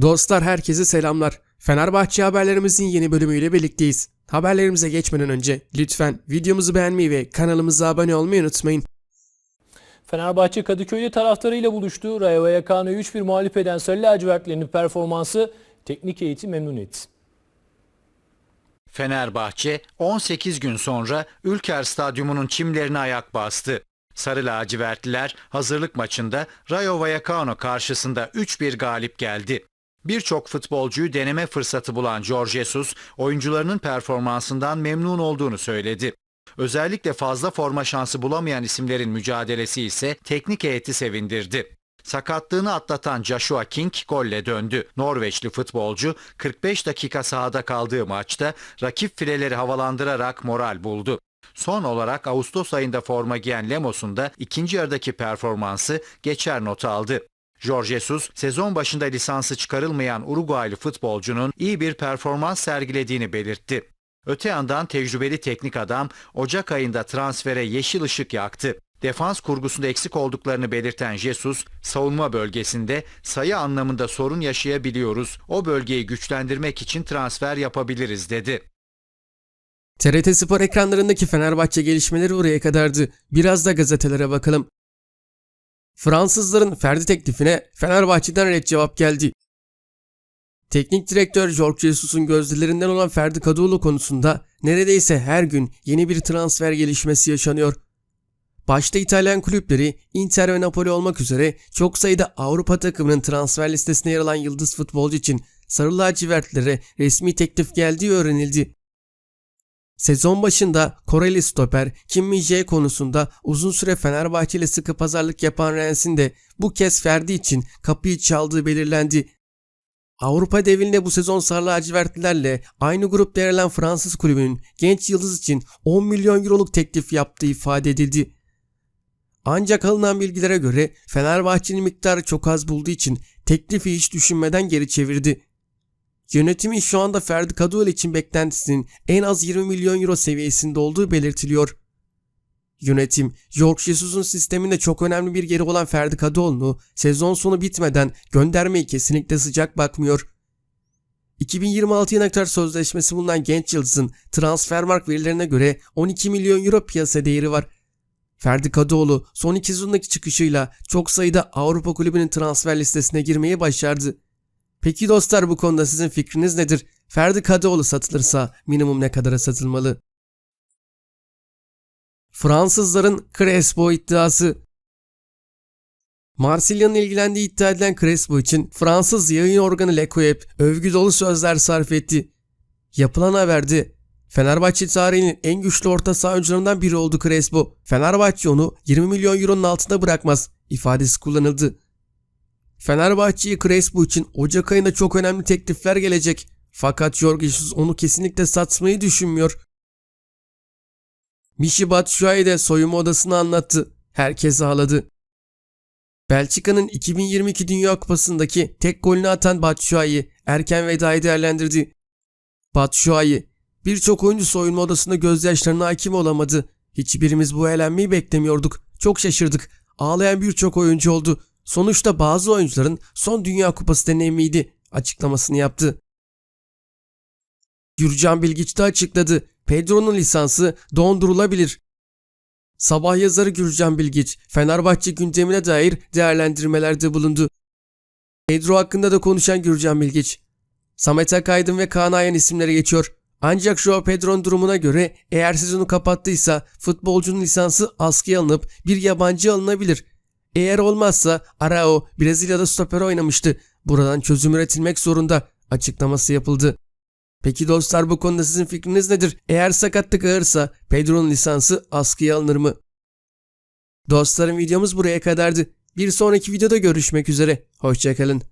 Dostlar herkese selamlar. Fenerbahçe haberlerimizin yeni bölümüyle birlikteyiz. Haberlerimize geçmeden önce lütfen videomuzu beğenmeyi ve kanalımıza abone olmayı unutmayın. Fenerbahçe Kadıköy'de taraftarıyla buluştu. Rayo Vallecano'yu 3-1 mağlup eden Sarı Lacivertlilerin performansı teknik heyeti memnun etti. Fenerbahçe 18 gün sonra Ülker Stadyumu'nun çimlerine ayak bastı. Sarı lacivertliler hazırlık maçında Rayo Vallecano karşısında 3-1 galip geldi. Birçok futbolcuyu deneme fırsatı bulan Jorge Jesus oyuncularının performansından memnun olduğunu söyledi. Özellikle fazla forma şansı bulamayan isimlerin mücadelesi ise teknik heyeti sevindirdi. Sakatlığını atlatan Joshua King golle döndü. Norveçli futbolcu 45 dakika sahada kaldığı maçta rakip fileleri havalandırarak moral buldu. Son olarak Ağustos ayında forma giyen Lemos'un da ikinci yarıdaki performansı geçer not aldı. Jorge Jesus sezon başında lisansı çıkarılmayan Uruguaylı futbolcunun iyi bir performans sergilediğini belirtti. Öte yandan tecrübeli teknik adam Ocak ayında transfere yeşil ışık yaktı. Defans kurgusunda eksik olduklarını belirten Jesus, savunma bölgesinde sayı anlamında sorun yaşayabiliyoruz. O bölgeyi güçlendirmek için transfer yapabiliriz dedi. TRT Spor ekranlarındaki Fenerbahçe gelişmeleri buraya kadardı. Biraz da gazetelere bakalım. Fransızların Ferdi teklifine Fenerbahçe'den red cevap geldi. Teknik direktör Jorge Jesus'un gözlerinden olan Ferdi Kadıoğlu konusunda neredeyse her gün yeni bir transfer gelişmesi yaşanıyor. Başta İtalyan kulüpleri Inter ve Napoli olmak üzere çok sayıda Avrupa takımının transfer listesine yer alan yıldız futbolcu için Sarı lacivertlere resmi teklif geldiği öğrenildi. Sezon başında Koreli stoper Kim Min-jae konusunda uzun süre Fenerbahçe ile sıkı pazarlık yapan Rens'in de bu kez Ferdi için kapıyı çaldığı belirlendi. Avrupa devinde bu sezon Sarı lacivertlilerle aynı grupta yer alan Fransız kulübünün genç yıldız için 10 milyon euroluk teklif yaptığı ifade edildi. Ancak alınan bilgilere göre Fenerbahçe'nin miktarı çok az bulduğu için teklifi hiç düşünmeden geri çevirdi. Yönetimin şu anda Ferdi Kadıoğlu için beklentisinin en az 20 milyon euro seviyesinde olduğu belirtiliyor. Yönetim, Jorge Jesus'un sisteminde çok önemli bir yeri olan Ferdi Kadıoğlu'nu sezon sonu bitmeden göndermeyi kesinlikle sıcak bakmıyor. 2026 yılına kadar sözleşmesi bulunan genç yıldızın Transfermarkt verilerine göre 12 milyon euro piyasa değeri var. Ferdi Kadıoğlu son iki sezondaki çıkışıyla çok sayıda Avrupa kulübünün transfer listesine girmeyi başardı. Peki dostlar bu konuda sizin fikriniz nedir? Ferdi Kadıoğlu satılırsa minimum ne kadara satılmalı? Fransızların Crespo iddiası Marsilya'nın ilgilendiği iddia edilen Crespo için Fransız yayın organı L'Equipe övgü dolu sözler sarf etti. Yapılan haberde Fenerbahçe tarihinin en güçlü orta saha oyuncularından biri oldu Crespo. Fenerbahçe onu 20 milyon euronun altında bırakmaz ifadesi kullanıldı. Fenerbahçe'yi Crespo için Ocak ayında çok önemli teklifler gelecek. Fakat Jorge Jesus onu kesinlikle satmayı düşünmüyor. Michy Batshuayi de soyunma odasını anlattı. Herkes ağladı. Belçika'nın 2022 Dünya Kupası'ndaki tek golünü atan Batshuayi erken vedayı değerlendirdi. Batshuayi, birçok oyuncu soyunma odasında gözyaşlarına hakim olamadı. Hiçbirimiz bu eğlenmeyi beklemiyorduk. Çok şaşırdık. Ağlayan birçok oyuncu oldu. Sonuçta bazı oyuncuların son Dünya Kupası deneyimiydi açıklamasını yaptı. Gürcan Bilgiç de açıkladı. Pedro'nun lisansı dondurulabilir. Sabah yazarı Gürcan Bilgiç, Fenerbahçe gündemine dair değerlendirmelerde bulundu. Pedro hakkında da konuşan Gürcan Bilgiç, Samet Akaydın ve Kaan Ayhan isimleri geçiyor. Ancak Joao Pedro'nun durumuna göre eğer sezonu kapattıysa futbolcunun lisansı askıya alınıp bir yabancı alınabilir. Eğer olmazsa Arao Brezilya'da stoper oynamıştı. Buradan çözüm üretilmek zorunda açıklaması yapıldı. Peki dostlar bu konuda sizin fikriniz nedir? Eğer sakatlık ağırsa Pedro'nun lisansı askıya alınır mı? Dostlarım videomuz buraya kadardı. Bir sonraki videoda görüşmek üzere. Hoşçakalın.